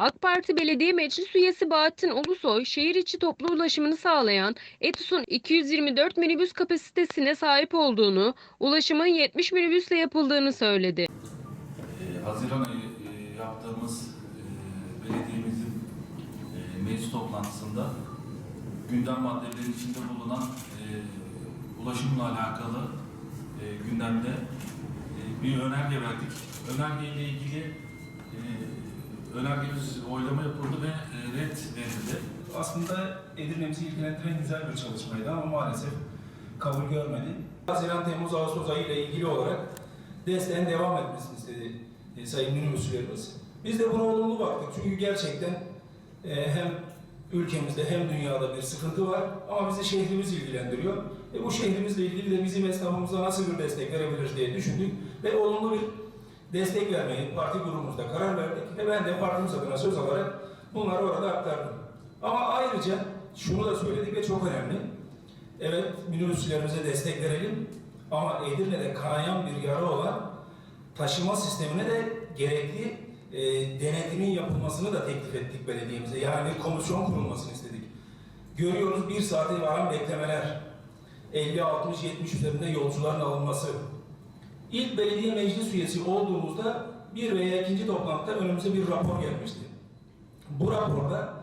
AK Parti Belediye Meclis Üyesi Bahattin Ulusoy, şehir içi toplu ulaşımını sağlayan Etus'un 224 minibüs kapasitesine sahip olduğunu, ulaşımın 70 minibüsle yapıldığını söyledi. Ee, Haziran ayı e, yaptığımız e, belediyemizin e, meclis toplantısında gündem maddeleri içinde bulunan ulaşımla alakalı gündemde bir önerge verdik. Önergeyle ilgili önergemiz oylama yapıldı ve e, red verildi. aslında Edirne'mizi ilgilendiren güzel bir çalışmaydı ama maalesef kabul görmedi. Haziran, Temmuz, Ağustos ayı ile ilgili olarak desteğin devam etmesini istedi e, Sayın Minibüsçülerimiz. Biz de buna olumlu baktık çünkü gerçekten e, hem ülkemizde hem dünyada bir sıkıntı var ama bizi şehrimiz ilgilendiriyor. E, bu şehrimizle ilgili de bizim esnafımıza nasıl bir destek verebiliriz diye düşündük ve olumlu bir destek vermeyi parti grubumuzda karar verdik ve ben de partimiz adına söz alarak bunları orada aktardım. Ama ayrıca şunu da söyledik ve çok önemli. Evet minibüsçülerimize destek verelim ama Edirne'de kanayan bir yara olan taşıma sistemine de gerekli e, denetimin yapılmasını da teklif ettik belediyemize. Yani bir komisyon kurulmasını istedik. Görüyoruz bir saate varan beklemeler, 50, 60, 70 üzerinde yolcuların alınması. İlk belediye meclis üyesi olduğumuzda bir veya ikinci toplantıda önümüze bir rapor gelmişti. Bu raporda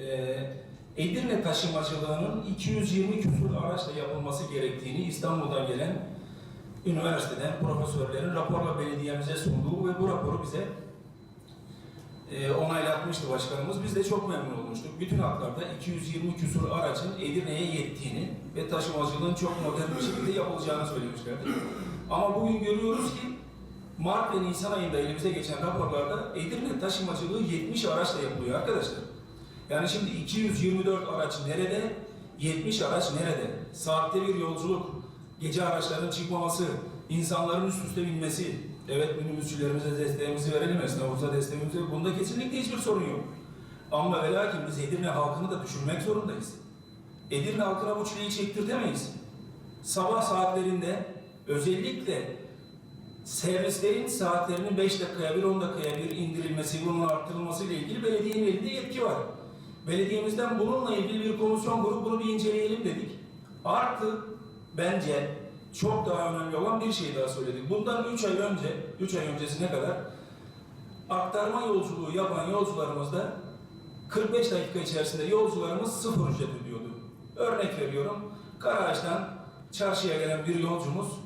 e, Edirne taşımacılığının 220 küsur araçla yapılması gerektiğini İstanbul'dan gelen üniversiteden profesörlerin raporla belediyemize sunduğu ve bu raporu bize e, onaylatmıştı başkanımız. Biz de çok memnun olmuştuk. Bütün hatlarda 220 küsur aracın Edirne'ye yettiğini ve taşımacılığın çok modern bir şekilde yapılacağını söylemişlerdi. Ama bugün görüyoruz ki Mart ve Nisan ayında elimize geçen raporlarda Edirne taşımacılığı 70 araçla yapılıyor arkadaşlar. Yani şimdi 224 araç nerede, 70 araç nerede? Saatte bir yolculuk, gece araçların çıkmaması, insanların üst üste binmesi. Evet minibüsçülerimize desteğimizi verelim, esnafımıza desteğimizi verelim. Bunda kesinlikle hiçbir sorun yok. Ama ve lakin biz Edirne halkını da düşünmek zorundayız. Edirne halkına bu çileyi çektirtemeyiz. Sabah saatlerinde özellikle servislerin saatlerinin 5 dakikaya bir 10 dakikaya bir indirilmesi, bunun arttırılması ile ilgili belediyenin elinde yetki var. Belediyemizden bununla ilgili bir komisyon kurup bunu bir inceleyelim dedik. Artı bence çok daha önemli olan bir şey daha söyledik. Bundan 3 ay önce, 3 ay öncesine kadar aktarma yolculuğu yapan yolcularımızda 45 dakika içerisinde yolcularımız sıfır ücret ödüyordu. Örnek veriyorum, Karaağaç'tan çarşıya gelen bir yolcumuz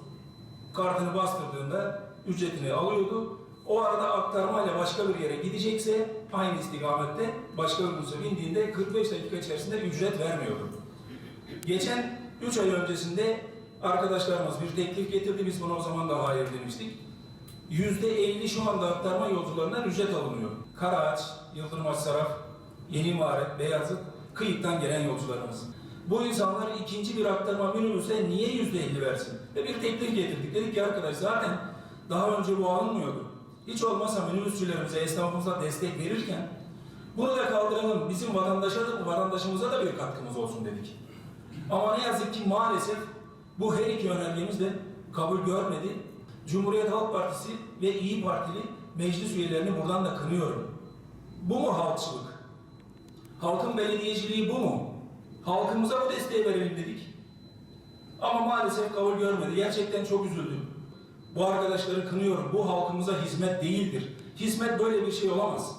kartını bastırdığında ücretini alıyordu. O arada aktarmayla başka bir yere gidecekse aynı istikamette başka bir minibüse bindiğinde 45 dakika içerisinde ücret vermiyordu. Geçen 3 ay öncesinde arkadaşlarımız bir teklif getirdi. Biz buna o zaman da hayır demiştik. %50 şu anda aktarma yolcularından ücret alınıyor. Karaağaç, Yıldırım Saraf, Yeni Maharet, Beyazıt, Kıyık'tan gelen yolcularımız. Bu insanlar ikinci bir aktarma minibüse niye %50 versin? Ve bir teklif getirdik. Dedik ki arkadaş zaten daha önce bu alınmıyordu. Hiç olmazsa minibüsçülerimize, esnafımıza destek verirken bunu da kaldıralım. Bizim vatandaşa da, vatandaşımıza da bir katkımız olsun dedik. Ama ne yazık ki maalesef bu her iki önergemiz de kabul görmedi. Cumhuriyet Halk Partisi ve İyi Partili meclis üyelerini buradan da kınıyorum. Bu mu halkçılık? Halkın belediyeciliği bu mu? Halkımıza bu desteği verelim dedik. Ama maalesef kabul görmedi. Gerçekten çok üzüldüm. Bu arkadaşları kınıyorum. Bu halkımıza hizmet değildir. Hizmet böyle bir şey olamaz.